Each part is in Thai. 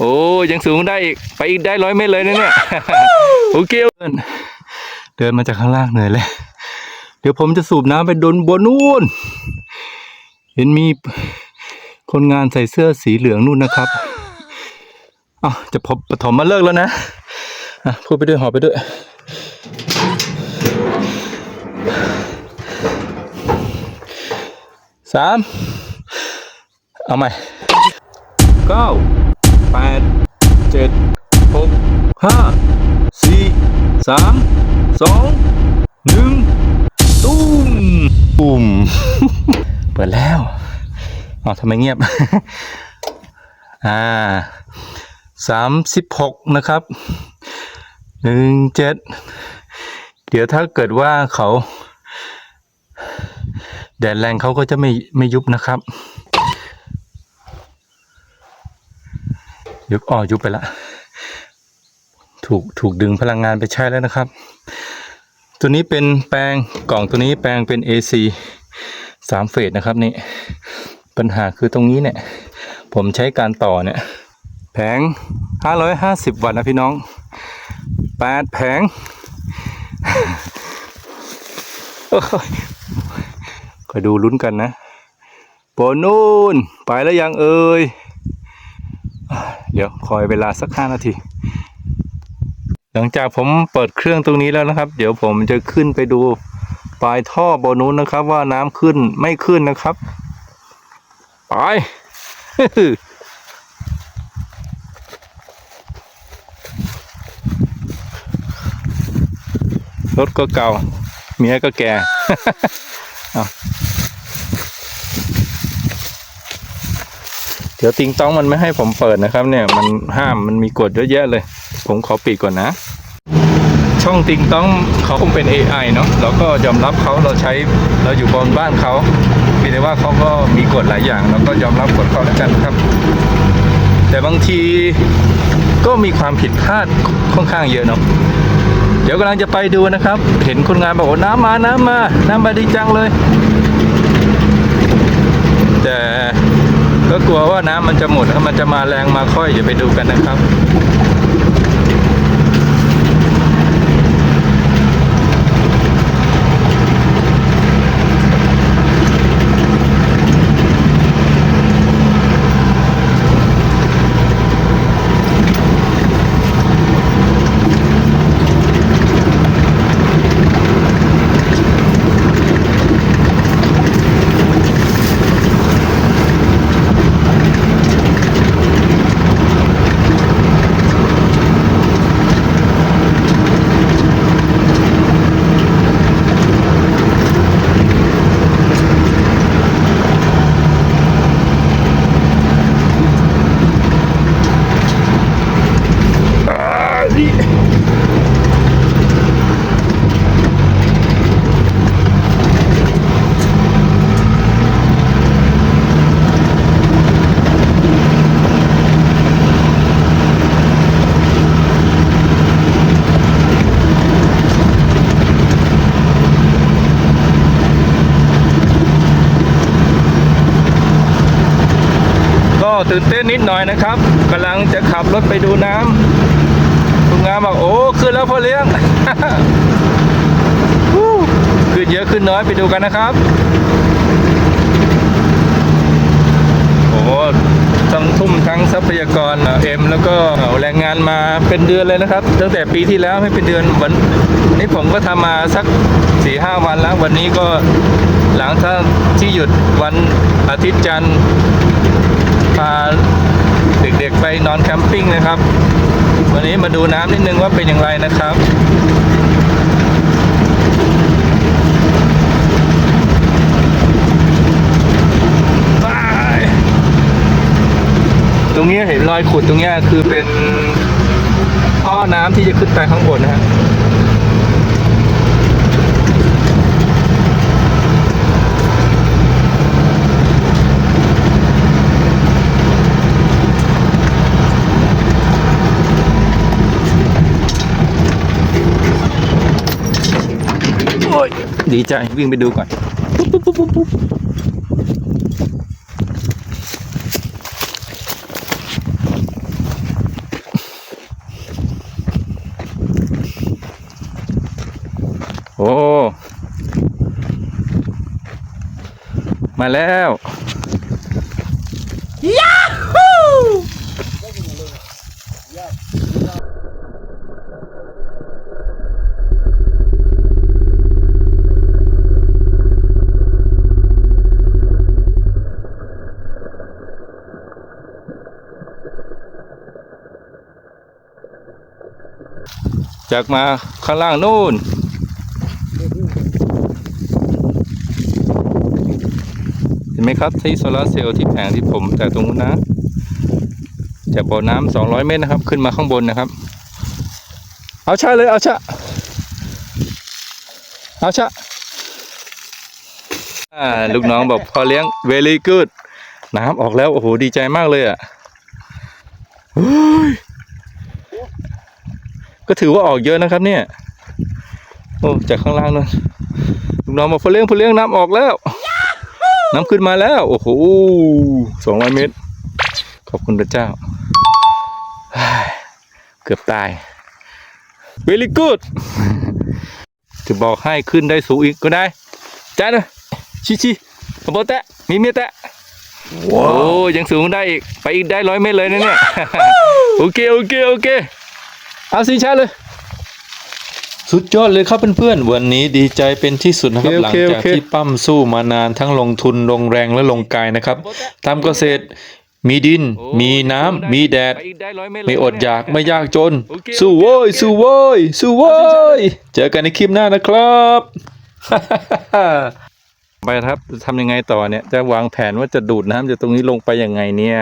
โอ้ยังสูงได้อีกไปอีกได้ร้อยเมตรเลยนะเนี่ยโอเคเดินเดินมาจากข้างล่างเหนื่อยเลยเดี๋ยวผมจะสูบน้ำไปดนบนนู่น เห็นมีคนงานใส่เสื้อสีเหลืองนู่นนะครับอ้าวจะพบปฐมมาเลิกแล้วนะอะพูดไปด้วยหอบไปด้วยสามเอาใหม่เก้า แปดเจ็ดหกห้าสี่สามสองหนึ่งตุ้มตุ้มเปิดแล้วอ๋อทำไมเงียบ อ่าสามสิบหกนะครับหนึ่งเจ็ดเดี๋ยวถ้าเกิดว่าเขา แดดแรงเขาก็จะไม่ไม่ยุบนะครับ ยุบอ๋อยุบไปละถูกถูกดึงพลังงานไปใช้แล้วนะครับ ตัวนี้เป็นแปลงกล่องตัวนี้แปลงเป็น AC สามเฟสนะครับนี่ปัญหาคือตรงนี้เนี่ย ผมใช้การต่อเนี่ย แผง 550 วัตต์นะพี่น้อง8แผงคอยดูลุ้นกันนะโปรนูนไปแล้วยังเอ่ย เดี๋ยวคอยเวลาสักห้านาที หลังจากผมเปิดเครื่องตรงนี้แล้วนะครับ เดี๋ยวผมจะขึ้นไปดูปลายท่อโบนูนนะครับ ว่าน้ำขึ้นไม่ขึ้นนะครับ ไปรถก็เก่า เมียก็แก่ เดี๋ยวติงต้องมันไม่ให้ผมเปิดนะครับ เนี่ยมันห้ามมันมีกฎเยอะแยะเลย ผมขอปิดก่อนนะ ช่องติงต้องเขาคงเป็น AI เนาะเราก็ยอมรับเขาเราใช้เราอยู่บนบ้านเขาเพียงแต่ว่าเขาก็มีกฎหลายอย่างเราก็ยอมรับกฎเขาแล้วกันครับ แต่บางทีก็มีความผิดพลาดค่อนข้างเยอะเนาะเดี๋ยวกำลังจะไปดูนะครับ เห็นคนงานบอกว่าน้ำมาน้ำมา น้ำมาดีจังเลย แต่ ก็กลัวว่าน้ำมันจะหมดถ้ามันจะมาแรงมาค่อยอย่าไปดูกันนะครับ ก็ ตื่นเต้นนิดหน่อยนะครับกำลังจะขับรถไปดูน้ำคุณงามบอกโอ้ขึ้นแล้วพ่อเลี้ยงขึ้นเยอะขึ้นน้อยไปดูกันนะครับโอ้ต้องทุ่มทั้งทรัพยากรเอ็มแล้วก็แรงงานมาเป็นเดือนเลยนะครับ ตั้งแต่ปีที่แล้วให้เป็นเดือนวันนี้ผมก็ทำมาสักสี่ห้าวันแล้ว วันนี้ก็หลังถ้าที่หยุดวันอาทิตย์จันทร์ พาเด็กๆไปนอนแคมปิ้งนะครับ วันนี้มาดูน้ำนิดนึงว่าเป็นอย่างไรนะครับตรงนี้เห็นรอยขุดตรงนี้คือเป็นท่อน้ำที่จะขึ้นไปข้างบนนะฮะ ดีใจวิ่งไปดูก่อนโอ้ มาแล้ว จากมาข้างล่างนู่น เห็นไหมครับที่โซลาร์เซลล์ที่แผงที่ผมจากตรงนู้นนะ จากบ่อน้ำ200เมตรนะครับ ขึ้นมาข้างบนนะครับ เอาชะเลยเอาชะเอาชะลูกน้องบอกพอเลี้ยง very good น้ำออกแล้ว โอ้โห ดีใจมากเลยอะ ก็ถือว่าออกเยอะนะครับเนี่ย โอ้จากข้างล่างนั่นลูกน้องบอกพอเลี้ยงพอเลี้ยงน้ำออกแล้ว น้ำขึ้นมาแล้ว โอ้โหสองร้อยเมตร ขอบคุณพระเจ้าเฮ้ยเกือบตาย very good จะบอกให้ขึ้นได้สูงอีกก็ได้จ้านะชิชิขบแตะมีเมียแตะโอ้ยังสูงได้อีก ไปอีกได้ร้อยเมตรเลยนะเนี่ย โอเค โอเค โอเค เอาสิชาเลย สุดยอดเลยครับเพื่อนๆวันนี้ดีใจเป็นที่สุดนะครับ หลังจากที่ปั้มสู้มานานทั้งลงทุนลงแรงและลงกายนะครับทำเกษตรมีดิน มีน้ำ มีแดด ไม่อดอยาก ไม่ยากจน สู้โว้ย สู้โว้ย สู้โว้ย เจอกันในคลิปหน้านะครับ ไปครับทำยังไงต่อเนี่ย จะวางแผนว่าจะดูดน้ำจากตรงนี้ลงไปยังไงเนี่ย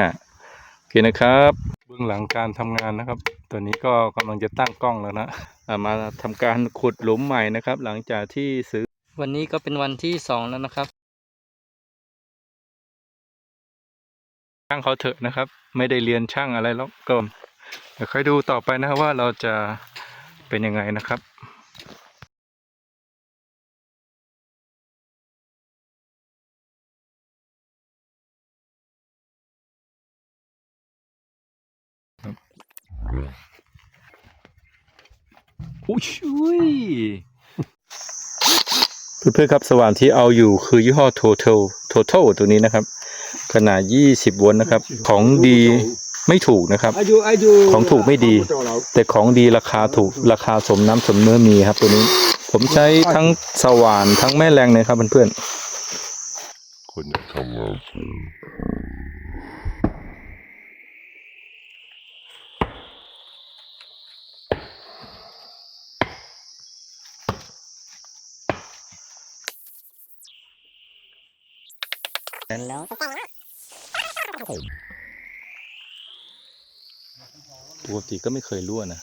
โอเคนะครับเบื้ องหลังการทำงานนะครับตอนนี้ก็กำลังจะตั้งกล้องแล้วนะอ่ามาทำการขุดหลุมใหม่นะครับ หลังจากที่ซื้อ วันนี้ก็เป็นวันที่สองแล้วนะครับช่างเขาเถอะนะครับ ไม่ได้เรียนช่างอะไรแล้วก็เดี๋ยวค่อยดูต่อไปนะครับว่าเราจะเป็นยังไงนะครับ อุ้ยเพื่อนๆครับสว่านที่เอาอยู่คือยี่ห้อ Total Total ตัวนี้นะครับ ขนาด 20 โวลต์นะครับ ของดีไม่ถูกนะครับ ของถูกไม่ดี แต่ของดีราคาถูกราคาสมน้ำสมเนื้อมีครับ ตัวนี้ ผมใช้ทั้งสว่านทั้งแม่แรงเลยครับเพื่อนคนอยากทำงาน แล้วปกติก็ไม่เคยรั่วนะ